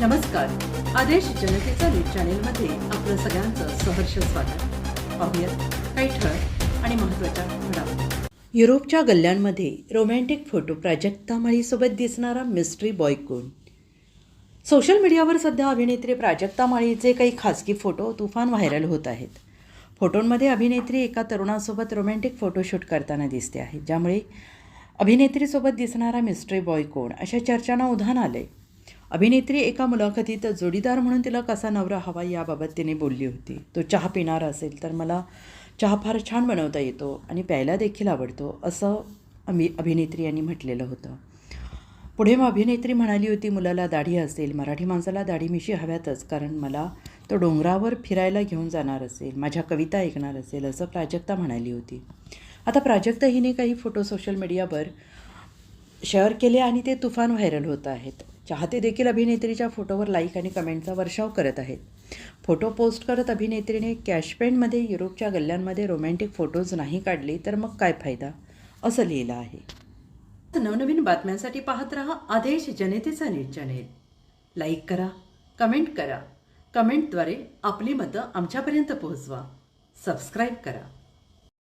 नमस्कार. आदेश जनतेचा न्यूज चॅनेलमध्ये आपलं सगळ्यांचं सहर्ष स्वागत. पाहूयात काही ठळक आणि महत्त्वाच्या घडामोडी. युरोपच्या गल्ल्यांमध्ये रोमॅन्टिक फोटो प्राजक्ता माळीसोबत दिसणारा मिस्ट्री बॉय कोण सोशल मीडियावर सध्या अभिनेत्री प्राजक्ता माळीचे काही खासगी फोटो तुफान व्हायरल होत आहेत. फोटोंमध्ये अभिनेत्री एका तरुणासोबत रोमॅन्टिक फोटोशूट करताना दिसते आहे ज्यामुळे अभिनेत्रीसोबत दिसणारा मिस्ट्री बॉय कोण अशा चर्चांना उधाण आहे अभिनेत्री एका मुलाखतीत जोडीदार म्हणून तिला कसा नवरा हवा याबाबत तिने बोलली होती. तो चहा पिणार असेल तर मला चहा फार छान बनवता येतो आणि प्यायला देखील आवडतो असं अभि अभिनेत्री यांनी म्हटलेलं होतं. पुढे मग अभिनेत्री म्हणाली होती मुलाला दाढी असेल मराठी माणसाला दाढी मिशी हव्यातच कारण मला तो डोंगरावर फिरायला घेऊन जाणार असेल माझ्या कविता ऐकणार असेल असं प्राजक्ता म्हणाली होती. आता प्राजक्ता हिने काही फोटो सोशल मीडियावर शेअर केले आणि ते तुफान व्हायरल होत आहेत. चाहते देखील अभिनेत्रीच्या फोटोवर लाईक आणि कमेंटचा वर्षाव करत आहेत. फोटो पोस्ट करत अभिनेत्रीने कॅशपेंटमध्ये युरोपच्या गल्ल्यांमध्ये रोमॅन्टिक फोटोज नाही काढले तर मग काय फायदा? असं लिहिलं आहे. नवनवीन बातम्यांसाठी पाहत रहा आदेश जनतेचा न्यूज चॅनेल. लाईक करा कमेंट करा. कमेंटद्वारे आपली मतं आमच्यापर्यंत पोहोचवा. सबस्क्राईब करा.